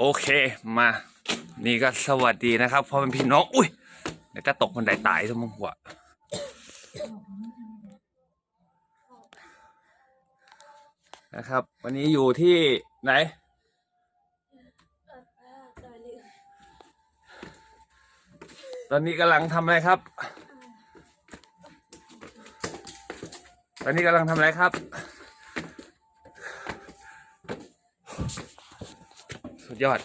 โอเคมา นี่ก็สวัสดีนะครับพ่อเป็นพี่น้อง อุ้ยเดี๋ยวก็ตกบันไดตายทั้งมึงหัวนะครับ วันนี้อยู่ที่ไหน ตอนนี้กำลังทำอะไรครับ ตอนนี้กำลังทำอะไรครับ สุดยอด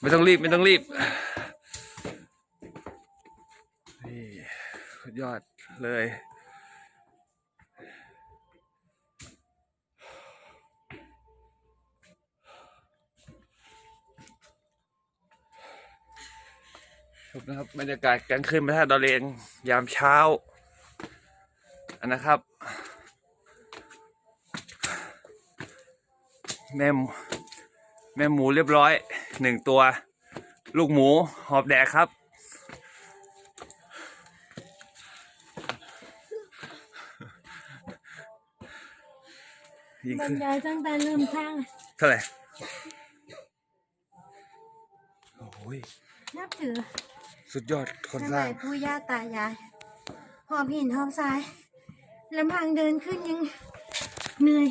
ไม่ต้องรีบไม่ต้องรีบนี่สุดยอดเลยครับนะครับบรรยากาศกลางคืนพระธาตุดอยเลงยามเช้า อันนะครับ แม่หมู แม่หมูเรียบร้อยหนึ่งตัว ลูกหมูหอบแดกครับ ยิงบรขึ้รนยายตั้งแต่เริ่มสร้างเท่าไหร่โอ้ยนับถือสุดยอดคนสสร้ามังยปู่ย่าตายายหอบหินหอบทรายลำพังเดินขึ้นยังเหนื่อย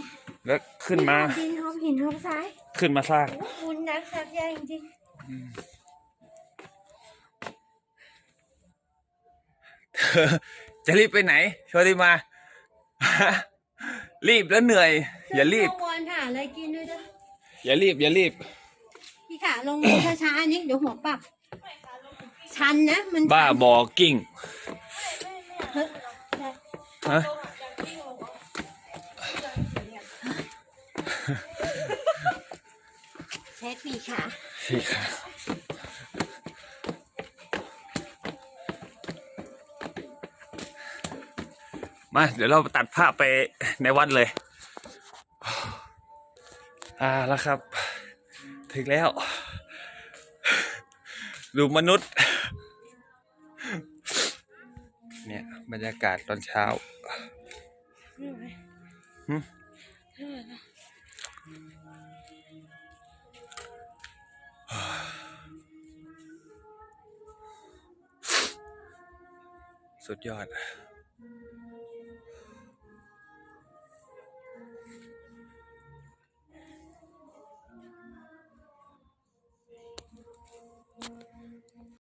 แล้วขึ้นมาหอบดินหอบหินหอบทรายขึ้นมาสร้าง โอ้บุญนักสักใหญ่จริงเธอจะรีบไปไหนชวนดีมา รีบแล้วเหนื่อย ๆอย่ารีบเวอนหาอะไรกินด้วยเด้ออย่ารีบ อย่ารีบ พี่ขาลงช้าๆนิดเดี๋ยวหัวปักชันนะมันบ้าบอกิ้งเฮ้ยได้ฮะ ช็คปีขาสี่ค่ะมาเดี๋ยวเราตัดภาพไปในวัดเลย อ่าแล้วครับ ถึงแล้ว ดูมนุษย์ เนี่ยบรรยากาศตอนเช้าหึ สุดยอด